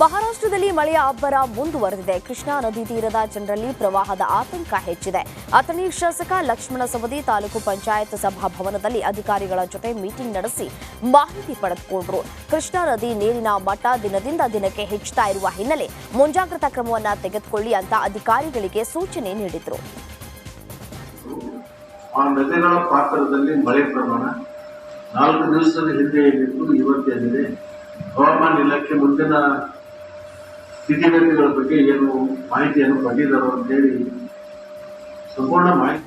ಮಹಾರಾಷ್ಟ್ರದಲ್ಲಿ ಮಳೆಯ ಅಬ್ಬರ ಮುಂದುವರೆದಿದೆ. ಕೃಷ್ಣಾ ನದಿ ತೀರದ ಜನರಲ್ಲಿ ಪ್ರವಾಹದ ಆತಂಕ ಹೆಚ್ಚಿದೆ. ಅಥಣಿ ಶಾಸಕ ಲಕ್ಷ್ಮಣ ಸವದಿ ತಾಲೂಕು ಪಂಚಾಯತ್ ಸಭಾಭವನದಲ್ಲಿ ಅಧಿಕಾರಿಗಳ ಜೊತೆ ಮೀಟಿಂಗ್ ನಡೆಸಿ ಮಾಹಿತಿ ಪಡೆದುಕೊಂಡರು. ಕೃಷ್ಣಾ ನದಿ ನೀರಿನ ಮಟ್ಟ ದಿನದಿಂದ ದಿನಕ್ಕೆ ಹೆಚ್ಚುತ್ತಾ ಇರುವ ಹಿನ್ನೆಲೆ ಮುಂಜಾಗ್ರತಾ ಕ್ರಮವನ್ನ ತೆಗೆದುಕೊಳ್ಳಿ ಅಂತ ಅಧಿಕಾರಿಗಳಿಗೆ ಸೂಚನೆ ನೀಡಿದರು. ಆ ನದಿಗಳ ಪಾತ್ರದಲ್ಲಿ ಮಳೆ ಪ್ರಮಾಣ ನಾಲ್ಕು ದಿವಸದ ಹಿಂದೆ ಏನಿತ್ತು ಇವತ್ತೇನಿದೆ ಹವಾಮಾನ ಇಲಾಖೆ ಮುಂದಿನ ಸ್ಥಿತಿಗತಿಗಳ ಬಗ್ಗೆ ಏನು ಮಾಹಿತಿಯನ್ನು ಪಡೆದಿದ್ದಾರೋ ಅಂತೇಳಿ ಸಂಪೂರ್ಣ ಮಾಹಿತಿ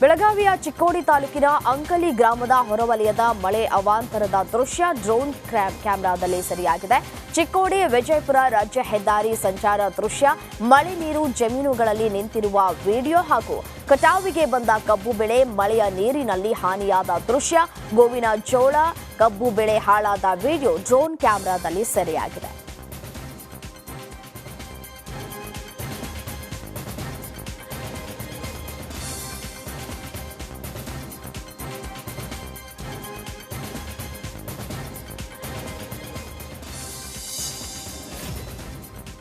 ಬೆಳಗಾವಿಯ ಚಿಕ್ಕೋಡಿ ತಾಲೂಕಿನ ಅಂಕಲಿ ಗ್ರಾಮದ ಹೊರವಲಯದ ಮಳೆ ಅವಾಂತರದ ದೃಶ್ಯ ಡ್ರೋನ್ ಕ್ಯಾಮೆರಾದಲ್ಲಿ ಸರಿಯಾಗಿದೆ. ಚಿಕ್ಕೋಡಿ ವಿಜಯಪುರ ರಾಜ್ಯ ಹೆದ್ದಾರಿ ಸಂಚಾರ ದೃಶ್ಯ, ಮಳೆ ನೀರು ಜಮೀನುಗಳಲ್ಲಿ ನಿಂತಿರುವ ವಿಡಿಯೋ ಹಾಗೂ ಕಟಾವಿಗೆ ಬಂದ ಕಬ್ಬು ಬೆಳೆ, ಮಳೆಯ ನೀರಿನಲ್ಲಿ ಹಾನಿಯಾದ ದೃಶ್ಯ, ಗೋವಿನ ಜೋಳ, ಕಬ್ಬು ಬೆಳೆ ಹಾಳಾದ ವಿಡಿಯೋ ಡ್ರೋನ್ ಕ್ಯಾಮೆರಾದಲ್ಲಿ ಸೆರೆಯಾಗಿದೆ.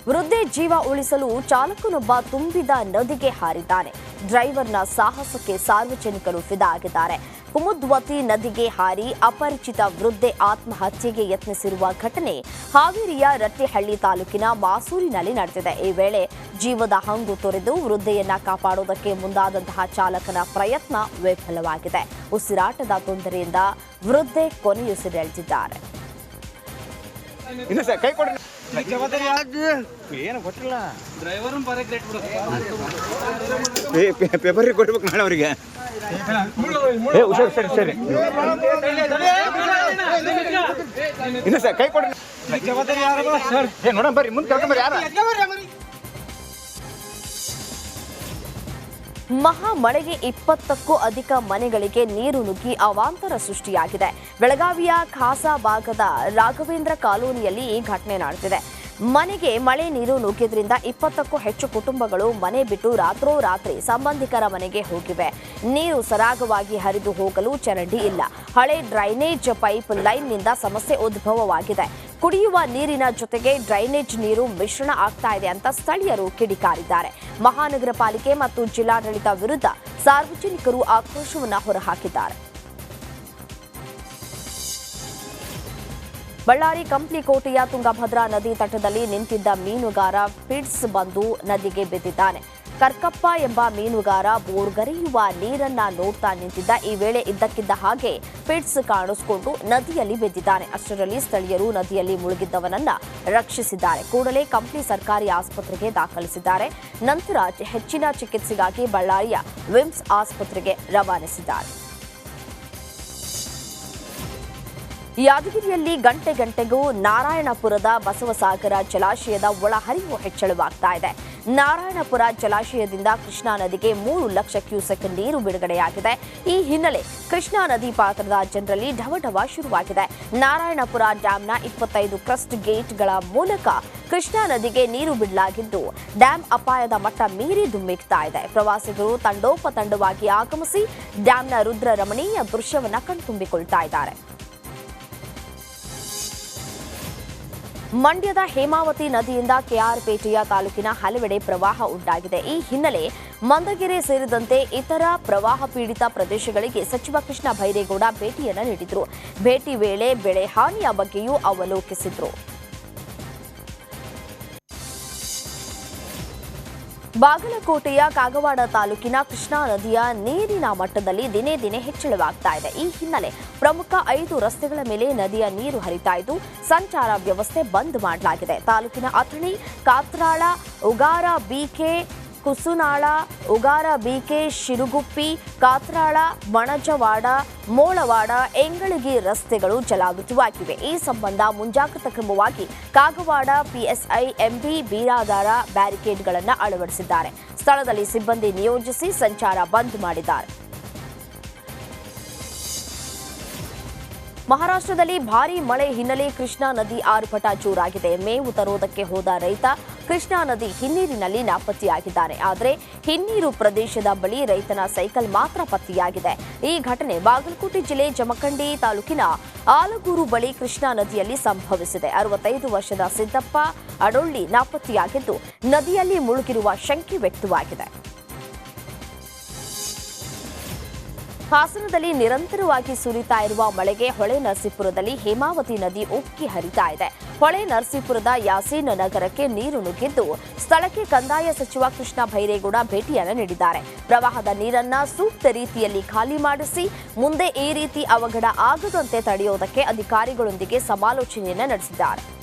ವೃದ್ಧೆ ಜೀವ ಉಳಿಸಲು ಚಾಲಕನೊಬ್ಬ ತುಂಬಿದ ನದಿಗೆ ಹಾರಿದ್ದಾನೆ. ಡ್ರೈವರ್ನ ಸಾಹಸಕ್ಕೆ ಸಾರ್ವಜನಿಕರು ಫಿದಾ ಆಗಿದ್ದಾರೆ. ಕುಮುದ್ವತಿ ನದಿಗೆ ಹಾರಿ ಅಪರಿಚಿತ ವೃದ್ಧೆ ಆತ್ಮಹತ್ಯೆಗೆ ಯತ್ನಿಸಿರುವ ಘಟನೆ ಹಾವೇರಿಯ ರಟ್ಟಿಹಳ್ಳಿ ತಾಲೂಕಿನ ಮಾಸೂರಿನಲ್ಲಿ ನಡೆದಿದೆ. ಈ ವೇಳೆ ಜೀವದ ಹಂಗು ತೊರೆದು ವೃದ್ಧೆಯನ್ನ ಕಾಪಾಡುವುದಕ್ಕೆ ಮುಂದಾದಂತಹ ಚಾಲಕನ ಪ್ರಯತ್ನ ವಿಫಲವಾಗಿದೆ. ಉಸಿರಾಟದ ತೊಂದರೆಯಿಂದ ವೃದ್ಧೆ ಕೊನೆಯುಸಿರೆಳೆದಿದ್ದಾರೆ. ಏನು ಗೊತ್ತಿಲ್ಲ. ಡ್ರೈವರ್ ಬರೇ ಗ್ರೇಟ್ ಬಿಡೋದು ಪೇಪರ್ ಕೊಡ್ಬೇಕು ನಾಳೆ ಅವರಿಗೆ. ಏ ಹುಷಾರು ಸರಿ ಸರಿ ಇನ್ನು ಸರ್ ಕೈ ಕೊಡ್ರಿ. ಏ ನೋಡೋಣ ಬರ್ರಿ ಮುಂದೆ ಕರ್ಕೊಂಬರ್ರಿ ಯಾರ? ಮಹಾ ಮಳೆಗೆ ಇಪ್ಪತ್ತಕ್ಕೂ ಅಧಿಕ ಮನೆಗಳಿಗೆ ನೀರು ನುಗ್ಗಿ ಅವಾಂತರ ಸೃಷ್ಟಿಯಾಗಿದೆ. ಬೆಳಗಾವಿಯ ಖಾಸಾ ಭಾಗದ ರಾಘವೇಂದ್ರ ಕಾಲೋನಿಯಲ್ಲಿ ಈ ಘಟನೆ ನಡೆದಿದೆ. ಮನೆಗೆ ಮಳೆ ನೀರು ನುಗ್ಗಿದ್ರಿಂದ ಇಪ್ಪತ್ತಕ್ಕೂ ಹೆಚ್ಚು ಕುಟುಂಬಗಳು ಮನೆ ಬಿಟ್ಟು ರಾತ್ರೋರಾತ್ರಿ ಸಂಬಂಧಿಕರ ಮನೆಗೆ ಹೋಗಿವೆ. ನೀರು ಸರಾಗವಾಗಿ ಹರಿದು ಹೋಗಲು ಚರಂಡಿ ಇಲ್ಲ. ಹಳೆ ಡ್ರೈನೇಜ್ ಪೈಪ್ ಲೈನ್ನಿಂದ ಸಮಸ್ಯೆ ಉದ್ಭವವಾಗಿದೆ. ಕುಡಿಯುವ ನೀರಿನ ಜೊತೆಗೆ ಡ್ರೈನೇಜ್ ನೀರು ಮಿಶ್ರಣ ಆಗ್ತಾ ಇದೆ ಅಂತ ಸ್ಥಳೀಯರು ಕಿಡಿಕಾರಿದ್ದಾರೆ. ಮಹಾನಗರ ಪಾಲಿಕೆ ಮತ್ತು ಜಿಲ್ಲಾಡಳಿತ ವಿರುದ್ಧ ಸಾರ್ವಜನಿಕರು ಆಕ್ರೋಶವನ್ನು ಹೊರಹಾಕಿದ್ದಾರೆ. ಬಳ್ಳಾರಿ ಕಂಪ್ಲಿಕೋಟೆಯ ತುಂಗಭದ್ರಾ ನದಿ ತಟದಲ್ಲಿ ನಿಂತಿದ್ದ ಮೀನುಗಾರ ಪಿಡ್ಸ್ ಬಂದು ನದಿಗೆ ಬಿದ್ದಿದ್ದಾನೆ. ಕರ್ಕಪ್ಪ ಎಂಬ ಮೀನುಗಾರ ಬೋರ್ಗರೆಯುವ ನೀರನ್ನ ನೋಡ್ತಾ ನಿಂತಿದ್ದ. ಈ ವೇಳೆ ಇದ್ದಕ್ಕಿದ್ದ ಹಾಗೆ ಫಿಡ್ಸ್ ಕಾಣಿಸಿಕೊಂಡು ನದಿಯಲ್ಲಿ ಬಿದ್ದಿದ್ದಾನೆ. ಅಷ್ಟರಲ್ಲಿ ಸ್ಥಳೀಯರು ನದಿಯಲ್ಲಿ ಮುಳುಗಿದ್ದವನನ್ನ ರಕ್ಷಿಸಿದ್ದಾರೆ. ಕೂಡಲೇ ಕಂಪ್ಲಿ ಸರ್ಕಾರಿ ಆಸ್ಪತ್ರೆಗೆ ದಾಖಲಿಸಿದ್ದಾರೆ. ನಂತರ ಹೆಚ್ಚಿನ ಚಿಕಿತ್ಸೆಗಾಗಿ ಬಳ್ಳಾರಿಯ ವಿಮ್ಸ್ ಆಸ್ಪತ್ರೆಗೆ ರವಾನಿಸಿದ್ದಾರೆ. ಯಾದಗಿರಿಯಲ್ಲಿ ಗಂಟೆ ಗಂಟೆಗೂ ನಾರಾಯಣಪುರದ ಬಸವಸಾಗರ ಜಲಾಶಯದ ಒಳಹರಿವು ಹೆಚ್ಚಳವಾಗ್ತಾ ಇದೆ. ನಾರಾಯಣಪುರ ಜಲಾಶಯದಿಂದ ಕೃಷ್ಣಾ ನದಿಗೆ ಮೂರು ಲಕ್ಷ ಕ್ಯೂಸೆಕ್ ನೀರು ಬಿಡುಗಡೆಯಾಗಿದೆ. ಈ ಹಿನ್ನೆಲೆ ಕೃಷ್ಣಾ ನದಿ ಪಾತ್ರದ ಜನರಲ್ಲಿ ಢವಢವ ಶುರುವಾಗಿದೆ. ನಾರಾಯಣಪುರ ಡ್ಯಾಂನ ಇಪ್ಪತ್ತೈದು ಕ್ರಸ್ಟ್ ಗೇಟ್ಗಳ ಮೂಲಕ ಕೃಷ್ಣಾ ನದಿಗೆ ನೀರು ಬಿಡಲಾಗಿದ್ದು, ಡ್ಯಾಂ ಅಪಾಯದ ಮಟ್ಟ ಮೀರಿ ಧುಮ್ಮಿಕ್ತಾ ಇದೆ. ಪ್ರವಾಸಿಗರು ತಂಡೋಪತಂಡವಾಗಿ ಆಗಮಿಸಿ ಡ್ಯಾಂನ ರುದ್ರ ರಮಣೀಯ ದೃಶ್ಯವನ್ನು ಕಣ್ತುಂಬಿಕೊಳ್ತಾ ಇದ್ದಾರೆ. ಮಂಡ್ಯದ ಹೇಮಾವತಿ ನದಿಯಿಂದ ಕೆಆರ್ಪೇಟೆಯ ತಾಲೂಕಿನ ಹಲವೆಡೆ ಪ್ರವಾಹ ಉಂಟಾಗಿದೆ. ಈ ಹಿನ್ನೆಲೆ ಮಂದಗೆರೆ ಸೇರಿದಂತೆ ಇತರ ಪ್ರವಾಹ ಪೀಡಿತ ಪ್ರದೇಶಗಳಿಗೆ ಸಚಿವ ಕೃಷ್ಣ ಬೈರೇಗೌಡ ಭೇಟಿಯನ್ನು ನೀಡಿದರು. ಭೇಟಿ ವೇಳೆ ಬೆಳೆ ಹಾನಿಯ ಬಗ್ಗೆಯೂ ಅವಲೋಕಿಸಿದ್ರು. ಬಾಗಲಕೋಟೆಯ ಕಾಗವಾಡ ತಾಲೂಕಿನ ಕೃಷ್ಣಾ ನದಿಯ ನೀರಿನ ಮಟ್ಟದಲ್ಲಿ ದಿನೇ ದಿನೇ ಹೆಚ್ಚಳವಾಗ್ತಾ ಇದೆ. ಈ ಹಿನ್ನೆಲೆ ಪ್ರಮುಖ ಐದು ರಸ್ತೆಗಳ ಮೇಲೆ ನದಿಯ ನೀರು ಹರಿತಾ ಇದ್ದು, ಸಂಚಾರ ವ್ಯವಸ್ಥೆ ಬಂದ್ ಮಾಡಲಾಗಿದೆ. ತಾಲೂಕಿನ Athani, Katral, Ugar B K Kusunal, Ugar, B K, Shirguppi, Katral Manajawad Molawad, Engalagi ರಸ್ತೆಗಳು ಜಲಾವೃತವಾಗಿವೆ. ಈ ಸಂಬಂಧ ಮುಂಜಾಗ್ರತಾ ಕ್ರಮವಾಗಿ Kagwad, PSI, M B, Biradar ಬ್ಯಾರಿಕೇಡ್ಗಳನ್ನು ಅಳವಡಿಸಿದ್ದಾರೆ. ಸ್ಥಳದಲ್ಲಿ ಸಿಬ್ಬಂದಿ ನಿಯೋಜಿಸಿ ಸಂಚಾರ ಬಂದ್ ಮಾಡಿದ್ದಾರೆ. ಮಹಾರಾಷ್ಟ್ರದಲ್ಲಿ ಭಾರೀ ಮಳೆ ಹಿನ್ನೆಲೆ ಕೃಷ್ಣಾ ನದಿ ಆರ್ಭಟ ಜೋರಾಗಿದೆ. ಮೇವು ತರೋದಕ್ಕೆ ಹೋದ ರೈತ ಕೃಷ್ಣಾ ನದಿ ಹಿನ್ನೀರಿನಲ್ಲಿ ನಾಪತ್ತೆಯಾಗಿದ್ದಾನೆ ಆದರೆ ಹಿನ್ನೀರು ಪ್ರದೇಶದ ಬಳಿ ರೈತನ ಸೈಕಲ್ ಮಾತ್ರ ಪತ್ತೆಯಾಗಿದೆ. ಈ ಘಟನೆ ಬಾಗಲಕೋಟೆ ಜಿಲ್ಲೆ ಜಮಖಂಡಿ ತಾಲೂಕಿನ ಆಲಗೂರು ಬಳಿ ಕೃಷ್ಣಾ ನದಿಯಲ್ಲಿ ಸಂಭವಿಸಿದೆ. ಅರವತ್ತೈದು ವರ್ಷದ ಸಿದ್ದಪ್ಪ ಅಡೊಳ್ಳಿ ನಾಪತ್ತೆಯಾಗಿದ್ದು, ನದಿಯಲ್ಲಿ ಮುಳುಗಿರುವ ಶಂಕೆ ವ್ಯಕ್ತವಾಗಿದೆ. ಹಾಸನದಲ್ಲಿ ನಿರಂತರವಾಗಿ ಸುರಿತಾ ಇರುವ ಮಳೆಗೆ ಹೊಳೆ ನರಸೀಪುರದಲ್ಲಿ ಹೇಮಾವತಿ ನದಿ ಉಕ್ಕಿ ಹರಿತಾ ಇದೆ. ಹೊಳೆ ನರಸೀಪುರದ ಯಾಸೀನ್ ನಗರಕ್ಕೆ ನೀರು ನುಗ್ಗಿದ್ದು ಸ್ಥಳಕ್ಕೆ ಕಂದಾಯ ಸಚಿವ ಕೃಷ್ಣ ಭೈರೇಗೌಡ ಭೇಟಿಯನ್ನು ನೀಡಿದ್ದಾರೆ. ಪ್ರವಾಹದ ನೀರನ್ನ ಸೂಕ್ತ ರೀತಿಯಲ್ಲಿ ಖಾಲಿ ಮಾಡಿಸಿ ಮುಂದೆ ಈ ರೀತಿ ಅವಘಡ ಆಗದಂತೆ ತಡೆಯುವುದಕ್ಕೆ ಅಧಿಕಾರಿಗಳೊಂದಿಗೆ ಸಮಾಲೋಚನೆಯನ್ನು ನಡೆಸಿದ್ದಾರೆ.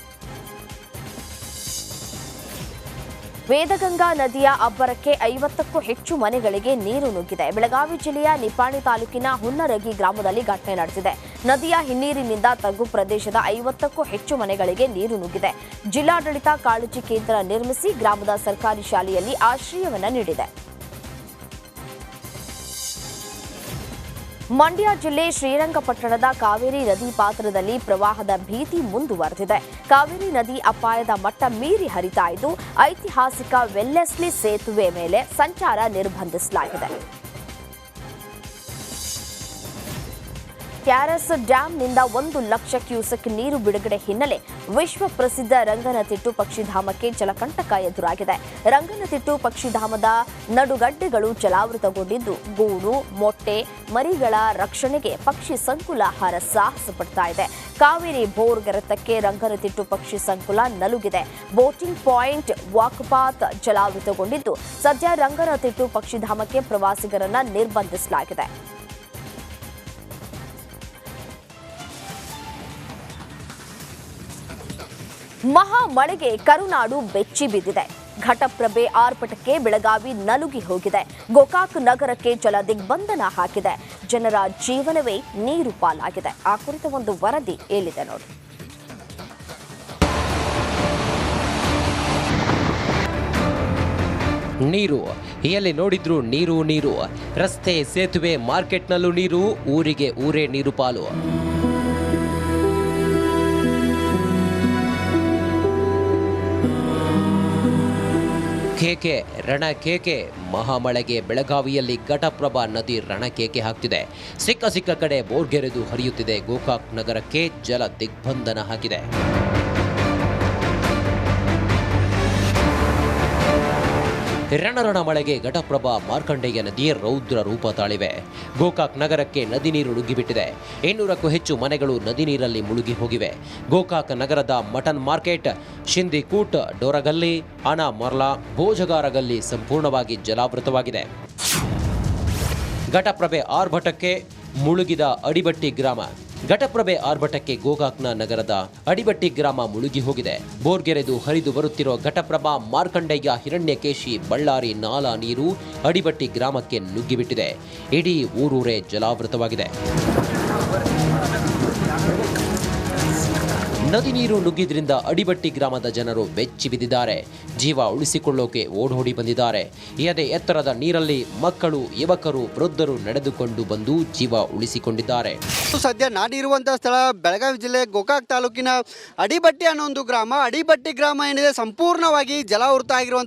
ವೇದಗಂಗಾ ನದಿಯ ಅಬ್ಬರಕ್ಕೆ ಐವತ್ತಕ್ಕೂ ಹೆಚ್ಚು ಮನೆಗಳಿಗೆ ನೀರು ನುಗ್ಗಿದೆ. ಬೆಳಗಾವಿ ಜಿಲ್ಲೆಯ ನಿಪಾಣಿ ತಾಲೂಕಿನ ಹುನ್ನರಗಿ ಗ್ರಾಮದಲ್ಲಿ ಘಟನೆ ನಡೆದಿದೆ. ನದಿಯ ಹಿನ್ನೀರಿನಿಂದ ತಗ್ಗು ಪ್ರದೇಶದ ಐವತ್ತಕ್ಕೂ ಹೆಚ್ಚು ಮನೆಗಳಿಗೆ ನೀರು ನುಗ್ಗಿದೆ. ಜಿಲ್ಲಾಡಳಿತ ಕಾಳಜಿ ಕೇಂದ್ರ ನಿರ್ಮಿಸಿ ಗ್ರಾಮದ ಸರ್ಕಾರಿ ಶಾಲೆಯಲ್ಲಿ ಆಶ್ರಯವನ್ನ ನೀಡಿದೆ. ಮಂಡ್ಯ ಜಿಲ್ಲೆ ಶ್ರೀರಂಗಪಟ್ಟಣದ ಕಾವೇರಿ ನದಿ ಪಾತ್ರದಲ್ಲಿ ಪ್ರವಾಹದ ಭೀತಿ ಮುಂದುವರೆದಿದೆ. ಕಾವೇರಿ ನದಿ ಅಪಾಯದ ಮಟ್ಟ ಮೀರಿ ಹರಿತಾ ಇದ್ದು, ಐತಿಹಾಸಿಕ ವೆಲ್ಲೆಸ್ಲಿ ಸೇತುವೆ ಮೇಲೆ ಸಂಚಾರ ನಿರ್ಬಂಧಿಸಲಾಗಿದೆ. ಕ್ಯಾರಸ್ ಡ್ಯಾಂನಿಂದ ಒಂದು ಲಕ್ಷ ಕ್ಯೂಸೆಕ್ ನೀರು ಬಿಡುಗಡೆ ಹಿನ್ನೆಲೆ ವಿಶ್ವ ಪ್ರಸಿದ್ಧ ರಂಗನತಿಟ್ಟು ಪಕ್ಷಿಧಾಮಕ್ಕೆ ಜಲಕಂಟಕ ಎದುರಾಗಿದೆ. ರಂಗನತಿಟ್ಟು ಪಕ್ಷಿಧಾಮದ ನಡುಗಡ್ಡೆಗಳು ಜಲಾವೃತಗೊಂಡಿದ್ದು ಗೂಡು, ಮೊಟ್ಟೆ, ಮರಿಗಳ ರಕ್ಷಣೆಗೆ ಪಕ್ಷಿ ಸಂಕುಲ ಹರಸಾಹಸ ಪಡ್ತಾ ಇದೆ. ಕಾವೇರಿ ಬೋರ್ಗೆರೆತಕ್ಕೆ ರಂಗನತಿಟ್ಟು ಪಕ್ಷಿ ಸಂಕುಲ ನಲುಗಿದೆ. ಬೋಟಿಂಗ್ ಪಾಯಿಂಟ್ ವಾಕ್ಪಾತ್ ಜಲಾವೃತಗೊಂಡಿದ್ದು ಸದ್ಯ ರಂಗನತಿಟ್ಟು ಪಕ್ಷಿಧಾಮಕ್ಕೆ ಪ್ರವಾಸಿಗರನ್ನ ನಿರ್ಬಂಧಿಸಲಾಗಿದೆ. ಮಹಾ ಮಳೆಗೆ ಕರುನಾಡು ಬೆಚ್ಚಿ ಬಿದ್ದಿದೆ. ಘಟಪ್ರಭೆ ಆರ್ಪಟಕ್ಕೆ ಬೆಳಗಾವಿ ನಲುಗಿ ಹೋಗಿದೆ. ಗೋಕಾಕ್ ನಗರಕ್ಕೆ ಜಲ ದಿಗ್ಬಂಧನ ಹಾಕಿದೆ. ಜನರ ಜೀವನವೇ ನೀರು ಪಾಲಾಗಿದೆ. ಆ ಕುರಿತ ಒಂದು ವರದಿ ಏಳಿದೆ ನೋಡಿ. ನೀರು. ಎಲ್ಲಿ ನೋಡಿದ್ರು ನೀರು ನೀರು. ರಸ್ತೆ, ಸೇತುವೆ, ಮಾರ್ಕೆಟ್ನಲ್ಲೂ ನೀರು, ಊರಿಗೆ ಊರೇ ನೀರು ಪಾಲು. ಕೇಕೆ ರಣ ಕೆಕೆ ಮಹಾಮಳೆಗೆ ಬೆಳಗಾವಿಯಲ್ಲಿ ಘಟಪ್ರಭಾ ನದಿ ರಣಕೇಕೆ ಹಾಕ್ತಿದೆ. ಸಿಕ್ಕ ಸಿಕ್ಕ ಕಡೆ ಬೋರ್ಗೆರೆದು ಹರಿಯುತ್ತಿದೆ. ಗೋಕಾಕ್ ನಗರಕ್ಕೆ ಜಲ ದಿಗ್ಬಂಧನ ಹಾಕಿದೆ. ರಣರಣ ಮಳೆಗೆ ಘಟಪ್ರಭಾ ಮಾರ್ಕಂಡೇಯ ನದಿಯ ರೌದ್ರ ರೂಪ ತಾಳಿವೆ. ಗೋಕಾಕ್ ನಗರಕ್ಕೆ ನದಿ ನೀರು ನುಗ್ಗಿಬಿಟ್ಟಿದೆ. ಇನ್ನೂರಕ್ಕೂ ಹೆಚ್ಚು ಮನೆಗಳು ನದಿ ನೀರಲ್ಲಿ ಮುಳುಗಿ ಹೋಗಿವೆ. ಗೋಕಾಕ್ ನಗರದ ಮಟನ್ ಮಾರ್ಕೆಟ್, ಶಿಂದಿಕೂಟ್, ಡೋರಗಲ್ಲಿ ಅಣ ಮೊರ್ಲಾ ಭೋಜಗಾರಗಲ್ಲಿ ಸಂಪೂರ್ಣವಾಗಿ ಜಲಾವೃತವಾಗಿದೆ. ಘಟಪ್ರಭೆ ಆರ್ಭಟಕ್ಕೆ ಮುಳುಗಿದ ಅಡಿಬಟ್ಟಿ ಗ್ರಾಮ. ಘಟಪ್ರಭೆ ಆರ್ಭಟಕ್ಕೆ ಗೋಕಾಕ್ನ ನಗರದ ಅಡಿಬಟ್ಟಿ ಗ್ರಾಮ ಮುಳುಗಿ ಹೋಗಿದೆ. ಬೋರ್ಗೆರೆದು ಹರಿದು ಬರುತ್ತಿರೋ ಘಟಪ್ರಭಾ ಮಾರ್ಕಂಡಯ್ಯ ಹಿರಣ್ಯಕೇಶಿ ಬಳ್ಳಾರಿ ನಾಲಾ ನೀರು ಅಡಿಬಟ್ಟಿ ಗ್ರಾಮಕ್ಕೆ ನುಗ್ಗಿಬಿಟ್ಟಿದೆ. ಇಡೀ ಊರೂರೇ ಜಲಾವೃತವಾಗಿದೆ. ನದಿ ನೀರು ನುಗ್ಗಿದ್ರಿಂದ ಅಡಿಬಟ್ಟಿ ಗ್ರಾಮದ ಜನರು ಬೆಚ್ಚಿ ಬಿದ್ದಿದ್ದಾರೆ ಜೀವ ಉಳಿಸಿಕೊಳ್ಳೋಕೆ ಓಡೋಡಿ ಬಂದಿದ್ದಾರೆ. ಎದೆ ಎತ್ತರದ ನೀರಲ್ಲಿ ಮಕ್ಕಳು, ಯುವಕರು, ವೃದ್ಧರು ನಡೆದುಕೊಂಡು ಬಂದು ಜೀವ ಉಳಿಸಿಕೊಂಡಿದ್ದಾರೆ. ಸದ್ಯ ನಾನಿರುವಂತಹ ಸ್ಥಳ ಬೆಳಗಾವಿ ಜಿಲ್ಲೆ ಗೋಕಾಕ್ ತಾಲೂಕಿನ ಅಡಿಬಟ್ಟಿ ಅನ್ನೋ ಒಂದು ಗ್ರಾಮ. ಅಡಿಬಟ್ಟಿ ಗ್ರಾಮ ಏನಿದೆ, ಸಂಪೂರ್ಣವಾಗಿ ಜಲಾವೃತ ಆಗಿರುವಂಥದ್ದು.